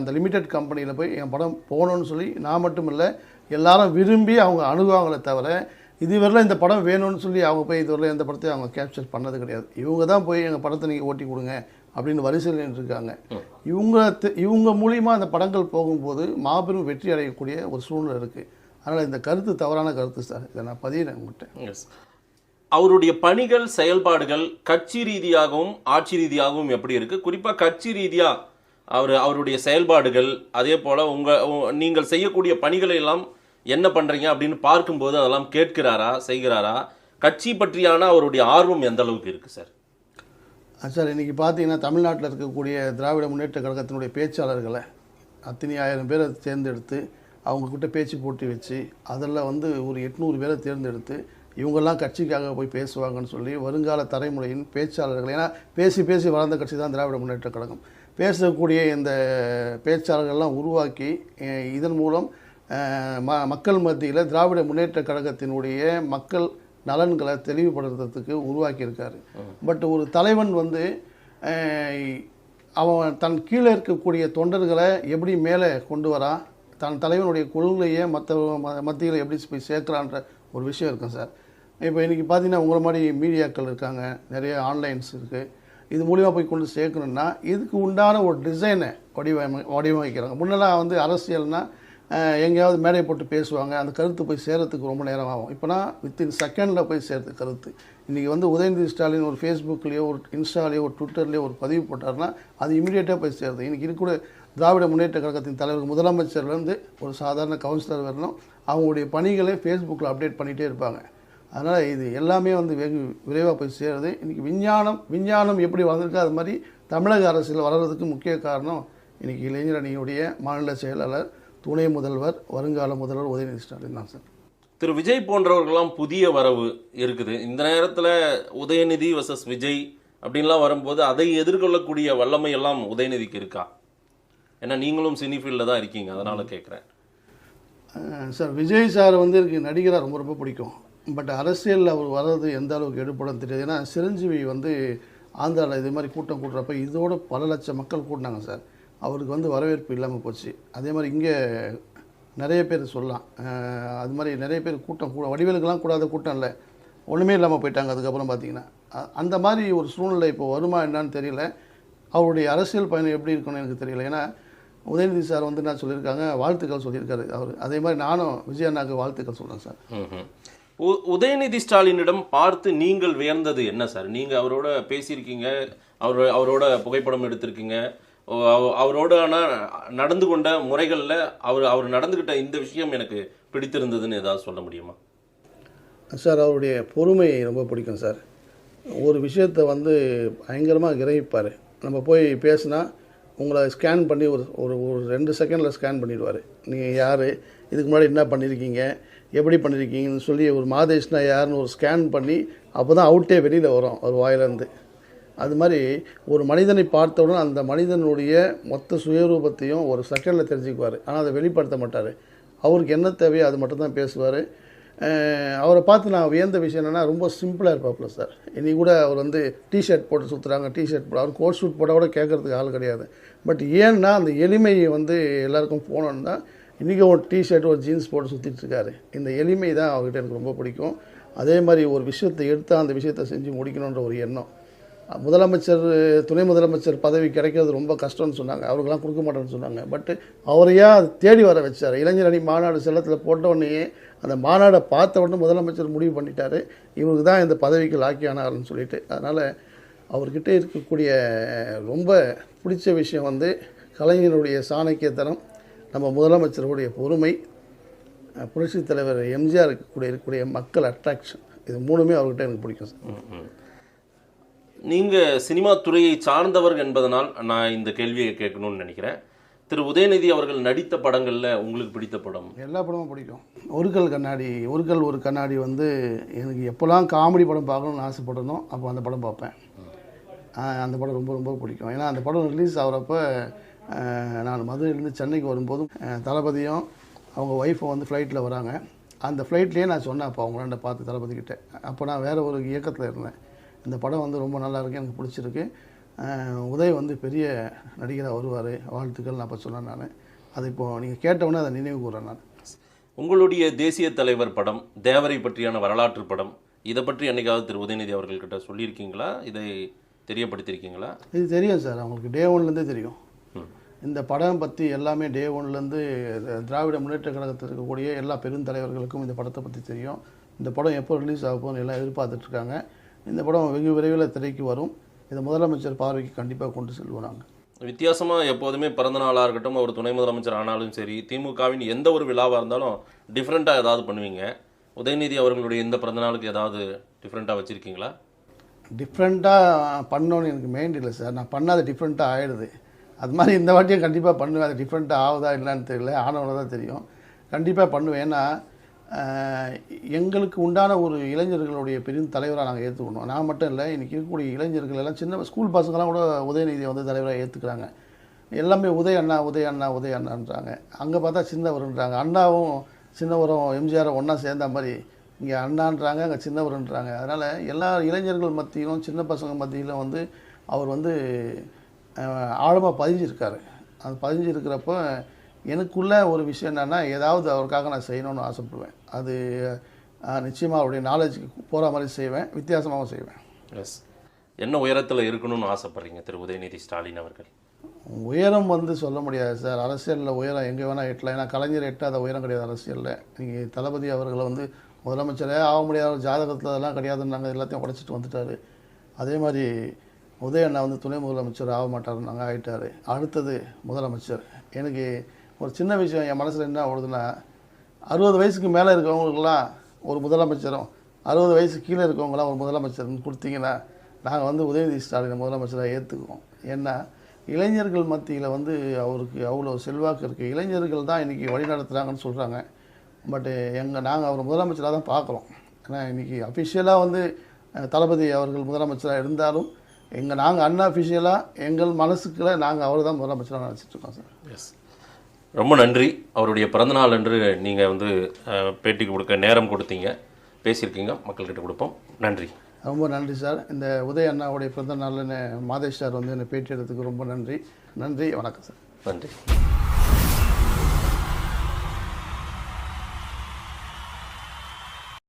அந்த லிமிடெட் கம்பெனியில் போய் என் படம் போகணும்னு சொல்லி நான் மட்டும் இல்லை எல்லாரும் விரும்பி அவங்க அணுகுவாங்களே தவிர இதுவரையில் இந்த படம் வேணும்னு சொல்லி அவங்க போய் இதுவரையில் எந்த படத்தையும் அவங்க கேப்சர் பண்ணது கிடையாது. இவங்க தான் போய் எங்கள் படத்தை நீங்கள் ஓட்டி கொடுங்க அப்படின்னு வரிசையில் நின்றுருக்காங்க இவங்க இவங்க மூலியமாக அந்த படங்கள் போகும்போது மாபெரும் வெற்றி அடையக்கூடிய ஒரு சூழ்நிலை இருக்குது அதனால் இந்த கருத்து தவறான கருத்து சார். இதை நான் பதிகிறேன் உங்கள்கிட்ட. எஸ் அவருடைய பணிகள் செயல்பாடுகள் கட்சி ரீதியாகவும் ஆட்சி ரீதியாகவும் எப்படி இருக்குது குறிப்பாக கட்சி ரீதியாக அவர் அவருடைய செயல்பாடுகள் அதே போல் உங்கள் நீங்கள் செய்யக்கூடிய பணிகளை எல்லாம் என்ன பண்ணுறீங்க அப்படின்னு பார்க்கும்போது அதெல்லாம் கேட்கிறாரா செய்கிறாரா? கட்சி பற்றியான அவருடைய ஆர்வம் எந்த அளவுக்கு இருக்குது சார்? சார் இன்றைக்கி பார்த்தீங்கன்னா தமிழ்நாட்டில் இருக்கக்கூடிய திராவிட முன்னேற்ற கழகத்தினுடைய பேச்சாளர்களை அத்தனை ஆயிரம் பேரை தேர்ந்தெடுத்து அவங்கக்கிட்ட பேச்சு போட்டி வச்சு அதில் வந்து ஒரு எட்நூறு பேரை தேர்ந்தெடுத்து இவங்கெல்லாம் கட்சிக்காக போய் பேசுவாங்கன்னு சொல்லி வருங்கால தலைமுறையின் பேச்சாளர்கள் ஏன்னா பேசி பேசி வளர்ந்த கட்சி தான் திராவிட முன்னேற்ற கழகம். பேசக்கூடிய இந்த பேச்சாளர்கள்லாம் உருவாக்கி இதன் மூலம் ம மக்கள் மத்தியில் திராவிட முன்னேற்ற கழகத்தினுடைய மக்கள் நலன்களை தெளிவுபடுத்துறதுக்கு உருவாக்கியிருக்காரு. பட் ஒரு தலைவன் வந்து அவன் தன் கீழே இருக்கக்கூடிய தொண்டர்களை எப்படி மேலே கொண்டு வரான் தன் தலைவனுடைய கொள்கையை மற்ற மத்தியில் எப்படி போய் சேர்க்குறான்ற ஒரு விஷயம் இருக்கும் சார். இப்போ இன்றைக்கி பார்த்தீங்கன்னா உங்களை மாதிரி மீடியாக்கள் இருக்காங்க. நிறைய ஆன்லைன்ஸ் இருக்குது இது மூலிமா போய் கொண்டு சேர்க்கணுன்னா இதுக்கு உண்டான ஒரு டிசைனை வடிவமை வடிவமைக்கிறாங்க. முன்னெல்லாம் வந்து அரசியல்னால் எங்கேயாவது மேடை போட்டு பேசுவாங்க. அந்த கருத்து போய் சேரத்துக்கு ரொம்ப நேரம் ஆகும். இப்போனா வித்தின் செகண்டில் போய் சேர்த்து கருத்து. இன்றைக்கி வந்து உதயநிதி ஸ்டாலின் ஒரு ஃபேஸ்புக்லேயோ ஒரு இன்ஸ்டாலேயோ ஒரு ட்விட்டர்லேயோ ஒரு பதிவு போட்டார்னா அது இமீடியட்டாக போய் சேருது. இன்றைக்கி இருக்கக்கூடிய திராவிட முன்னேற்ற கழகத்தின் தலைவர் முதலமைச்சர்லேருந்து ஒரு சாதாரண கவுன்சிலர் வரணும். அவங்களுடைய பணிகளை ஃபேஸ்புக்கில் அப்டேட் பண்ணிகிட்டே இருப்பாங்க. அதனால் இது எல்லாமே வந்து வெகு விரைவாக போய் சேருது. இன்றைக்கி விஞ்ஞானம் விஞ்ஞானம் எப்படி வளர்ந்துருக்கு அது மாதிரி தமிழக அரசியல் வளர்கிறதுக்கு முக்கிய காரணம் இன்றைக்கி இளைஞர் அணியுடைய மாநில செயலாளர் துணை முதல்வர் வருங்கால முதல்வர் உதயநிதி ஸ்டாலின் தான் சார். திரு விஜய் போன்றவர்கள்லாம் புதிய வரவு இருக்குது. இந்த நேரத்துல உதயநிதி வர்சஸ் விஜய் அப்படின்லாம் வரும்போது அதை எதிர்கொள்ளக்கூடிய வல்லமை எல்லாம் உதயநிதிக்கு இருக்கா? ஏன்னா நீங்களும் சினி ஃபீல்டில் தான் இருக்கீங்க அதனால கேட்குறேன் சார் விஜய் சார் வந்து எனக்கு நடிகராக ரொம்ப ரொம்ப பிடிக்கும். பட் அரசியலில் அவர் வர்றது எந்த அளவுக்கு எடுப்படும் தெரியாது. ஏன்னா சிரஞ்சீவி வந்து ஆந்திராவில் இது மாதிரி கூட்டம் கூட்டுறப்ப இதோட பல லட்சம் மக்கள் கூட்டினாங்க சார். அவருக்கு வந்து வரவேற்பு இல்லாமல் போச்சு. அதே மாதிரி இங்கே நிறைய பேர் சொல்லலாம். அது மாதிரி நிறைய பேர் கூட்டம் கூட வடிவேலுக்கெல்லாம் கூடாத கூட்டம் இல்லை. ஒன்றுமே இல்லாமல் போயிட்டாங்க அதுக்கப்புறம் பார்த்தீங்கன்னா அந்த மாதிரி ஒரு சூழ்நிலை இப்போ வருமா என்னான்னு தெரியல. அவருடைய அரசியல் பயணம் எப்படி இருக்கும்னு எனக்கு தெரியல. ஏன்னா உதயநிதி சார் வந்து நான் சொல்லியிருக்காங்க? வாழ்த்துக்கள் சொல்லியிருக்காரு அவர். அதே மாதிரி நானும் விஜய் அண்ணாக்கு வாழ்த்துக்கள் சொல்கிறேன் சார். உதயநிதி ஸ்டாலினிடம் பார்த்து நீங்கள் வியந்தது என்ன சார்? நீங்கள் அவரோட பேசியிருக்கீங்க அவர் அவரோட புகைப்படம் எடுத்திருக்கீங்க அவ- அவரோட நடந்து கொண்ட முறைகளில் அவர் அவர் நடந்துக்கிட்ட இந்த விஷயம் எனக்கு பிடித்திருந்ததுன்னு ஏதாவது சொல்ல முடியுமா? சார் அவருடைய பொறுமை ரொம்ப பிடிக்கும் சார். ஒரு விஷயத்தை வந்து பயங்கரமாக கிரகிப்பார். நம்ம போய் பேசினா உங்களை ஸ்கேன் பண்ணி ஒரு ஒரு ஒரு ரெண்டு செகண்டில் ஸ்கேன் பண்ணிடுவார். நீங்கள் யார்? இதுக்கு முன்னாடி என்ன பண்ணியிருக்கீங்க எப்படி பண்ணியிருக்கீங்கன்னு சொல்லி ஒரு மாதேஷ்னா யாருன்னு ஒரு ஸ்கேன் பண்ணி அப்போ தான் அவுட்டே வெளியில் வரும் அவர் வாயிலேருந்து. அது மாதிரி ஒரு மனிதனை பார்த்தவுடன் அந்த மனிதனுடைய மொத்த சுயரூபத்தையும் ஒரு செகண்டில் தெரிஞ்சுக்குவார். ஆனால் அதை வெளிப்படுத்த மாட்டார். அவருக்கு என்ன தேவையோ அது மட்டும் தான் பேசுவார் அவரை பார்த்து நான் வியந்த விஷயம் என்னென்னா ரொம்ப சிம்பிளாக இருப்பாப்புல சார் இன்னைக்கு கூட அவர் வந்து டிஷர்ட் போட்டு சுற்றுறாங்க டிஷர்ட் போட அவர் கோட் ஷூட் போட்டால் கூட கேட்குறதுக்கு ஆள் கிடையாது. பட் ஏன்னா அந்த எளிமையை வந்து எல்லாருக்கும் போனோன்னா இன்றைக்கி ஒரு டிஷர்ட் ஒரு ஜீன்ஸ் போட்டு சுற்றிட்டு இருக்காரு. இந்த எளிமை தான் அவர்கிட்ட எனக்கு ரொம்ப பிடிக்கும். அதே மாதிரி ஒரு விஷயத்தை எடுத்தால் அந்த விஷயத்தை செஞ்சு முடிக்கணுன்ற ஒரு எண்ணம். முதலமைச்சர் துணை முதலமைச்சர் பதவி கிடைக்கிறது ரொம்ப கஷ்டம்னு சொன்னாங்க. அவருக்கெல்லாம் கொடுக்க மாட்டேன்னு சொன்னாங்க. பட் அவரையா அதை தேடி வர வச்சார்? இளைஞர் அணி மாநாடு செல்லத்தில் போட்டவுடனே அந்த மாநாடை பார்த்த உடனே முதலமைச்சர் முடிவு பண்ணிட்டார். இவருக்கு தான் இந்த பதவிக்கு லாக்கியானார்னு சொல்லிட்டு. அதனால் அவர்கிட்ட இருக்கக்கூடிய ரொம்ப பிடிச்ச விஷயம் வந்து கலைஞருடைய சாணக்கியத்தனம். நம்ம முதலமைச்சருடைய பொறுமை அஹ், புரட்சித் தலைவர் எம்ஜிஆர் கூட இருக்கக்கூடிய மக்கள் அட்ராக்ஷன் இது மூணுமே அவர்கிட்ட எனக்கு பிடிக்கும் சார். ம்ஹும். நீங்க சினிமா துறையை சார்ந்தவர் என்பதனால் நான் இந்த கேள்வியை கேட்கணும்னு நினைக்கிறேன். திரு. உதயநிதி அவர்கள் நடித்த படங்கள்ல உங்களுக்கு பிடித்த படம்? எல்லா படமும் பிடிக்கும். ஒரு கல் கண்ணாடி ஒரு கல் ஒரு கண்ணாடி வந்து எனக்கு எப்போல்லாம் காமெடி படம் பார்க்கணும்னு ஆசைப்படணும் அப்போ அந்த படம் பார்ப்பேன். அந்த படம் ரொம்ப ரொம்ப பிடிக்கும். ஏன்னா அந்த படம் ரிலீஸ் ஆகிறப்ப நான் மதுரையிலேருந்து சென்னைக்கு வரும்போது ஆஹ் தளபதியும் அவங்க ஒய்ஃபும் வந்து ஃப்ளைட்டில் வராங்க. அந்த ஃப்ளைட்லேயே நான் சொன்னேன் அப்போ அவங்களாண்ட பார்த்து தளபதிக்கிட்ட அப்போ நான் வேறு ஒரு இயக்கத்தில் இருந்தேன். இந்த படம் வந்து ரொம்ப நல்லா இருக்கு எனக்கு பிடிச்சிருக்கு. உதய் வந்து பெரிய நடிகராக வருவார் வாழ்த்துக்கள் நான் இப்போ சொன்னேன் நான். அதை இப்போ நீங்கள் கேட்டவுடனே அதை நினைவு கூறேன் நான். உங்களுடைய தேசிய தலைவர் படம் தேவரை பற்றியான வரலாற்று படம் இதை பற்றி என்னைக்காவது திரு. உதயநிதி அவர்கள்கிட்ட சொல்லியிருக்கீங்களா? இதை தெரியப்படுத்தியிருக்கீங்களா? இது தெரியும் சார் அவங்களுக்கு டே ஒன்லேருந்தே தெரியும். இந்த படம் பற்றி எல்லாமே டே ஒன்லேருந்து திராவிட முன்னேற்ற கழகத்தில் இருக்கக்கூடிய எல்லா பெருந்தலைவர்களுக்கும் இந்த படத்தை பற்றி தெரியும். இந்த படம் எப்போ ரிலீஸ் ஆக எல்லாம் எதிர்பார்த்துட்டு இருக்காங்க. இந்த படம் வெகு விரைவில் திரைக்கு வரும். இதை முதலமைச்சர் பார்வைக்கு கண்டிப்பாக கொண்டு செல்வோம் நாங்கள் வித்தியாசமா எப்போதுமே பிறந்த நாளாக இருக்கட்டும் ஒரு துணை முதலமைச்சர் ஆனாலும் சரி திமுகவின் எந்த ஒரு விழாவாக இருந்தாலும் டிஃப்ரெண்ட்டாக ஏதாவது பண்ணுவீங்க. உதயநிதி அவர்களுடைய இந்த பிறந்த நாளுக்கு ஏதாவது டிஃப்ரெண்ட்டாக வச்சுருக்கீங்களா? டிஃப்ரெண்ட்டாக பண்ணோன்னு எனக்கு மெயின் இல்லை சார் நான் பண்ணாத டிஃப்ரெண்ட்டாக ஆயிடுது. அது மாதிரி இந்த வாட்டியும் கண்டிப்பாக பண்ணுவேன். அது டிஃப்ரெண்ட்டாக ஆகுதா இல்லைன்னு தெரியல. ஆனவனை தான் தெரியும். கண்டிப்பாக பண்ணுவேன். ஏன்னா எங்களுக்கு உண்டான ஒரு இளைஞர்களுடைய பெரும் தலைவராக நாங்கள் ஏற்றுக்கணும் நான் மட்டும் இல்லை இன்றைக்கி இருக்கக்கூடிய இளைஞர்கள் எல்லாம் சின்ன ஸ்கூல் பசங்களாம் கூட உதயநிதியை வந்து தலைவராக ஏற்றுக்கிறாங்க எல்லாமே உதய அண்ணா உதய அண்ணா உதய அண்ணான்றாங்க. அங்கே பார்த்தா சின்னவருன்றாங்க. அண்ணாவும் சின்னவரும் எம்ஜிஆரும் ஒன்றா சேர்ந்த மாதிரி இங்கே அண்ணான்றாங்க அங்கே சின்னவருன்றாங்க. அதனால் எல்லா இளைஞர்கள் மத்தியிலும் சின்ன பசங்க மத்தியிலும் வந்து அவர் வந்து ஆழமாக பதிஞ்சிருக்காரு. அது பதிஞ்சிருக்கிறப்ப எனக்குள்ள ஒரு விஷயம் என்னென்னா ஏதாவது அவருக்காக நான் செய்யணும்னு ஆசைப்படுவேன். அது நிச்சயமாக அவருடைய நாலேஜுக்கு போகிற மாதிரி செய்வேன் வித்தியாசமாகவும் செய்வேன். எஸ் என்ன உயரத்தில் இருக்கணும்னு ஆசைப்படுறீங்க திரு உதயநிதி ஸ்டாலின் அவர்கள்? உயரம் வந்து சொல்ல முடியாது சார். அரசியலில் உயரம் எங்கே வேணால் எட்டலாம். ஏன்னா கலைஞர் எட்டாத உயரம் கிடையாது அரசியலில். நீங்கள் தளபதி அவர்களை வந்து முதலமைச்சரே ஆக முடியாத ஜாதகத்தில் அதெல்லாம் கிடையாதுன்னாங்க எல்லாத்தையும் உடைச்சிட்டு வந்துட்டார். அதே மாதிரி உதயண்ணா வந்து துணை முதலமைச்சர் ஆக மாட்டாருன்னாங்க ஆகிட்டார் அடுத்தது முதலமைச்சர். எனக்கு ஒரு சின்ன விஷயம் என் மனசில் என்ன ஓடுதுன்னா அறுபது வயசுக்கு மேலே இருக்கிறவங்களுக்குலாம் ஒரு முதலமைச்சரும் அறுபது வயசு கீழே இருக்கவங்களாம் ஒரு முதலமைச்சர்னு கொடுத்தீங்கன்னா நாங்கள் வந்து உதயநிதி ஸ்டாலினை முதலமைச்சராக ஏற்றுக்குவோம் ஏன்னா இளைஞர்கள் மத்தியில் வந்து அவருக்கு அவ்வளோ செல்வாக்கு இருக்குது இளைஞர்கள் தான் இன்றைக்கி வழி நடத்துகிறாங்கன்னு சொல்கிறாங்க பட்டு எங்கள் நாங்கள் அவர் முதலமைச்சராக தான் பார்க்குறோம் ஏன்னா இன்றைக்கி அஃபிஷியலாக வந்து தளபதி அவர்கள் முதலமைச்சராக இருந்தாலும் எங்கள் நாங்கள் அன்அஃபிஷியலாக எங்கள் மனசுக்குள்ள நாங்கள் அவர் தான் முதலமைச்சராக நினச்சிட்டு இருக்கோம் சார். எஸ் ரொம்ப நன்றி. அவருடைய பிறந்தநாள் அன்று நீங்கள் வந்து பேட்டி கொடுக்க நேரம் கொடுத்தீங்க. பேசியிருக்கீங்க. மக்கள்கிட்ட கொடுப்போம். நன்றி. ரொம்ப நன்றி சார். இந்த உதய அண்ணாவுடைய பிறந்த நாளில் மாதேஷ் சார் வந்து என்னை பேட்டி எடுத்ததுக்கு ரொம்ப நன்றி. நன்றி வணக்கம் சார். நன்றி.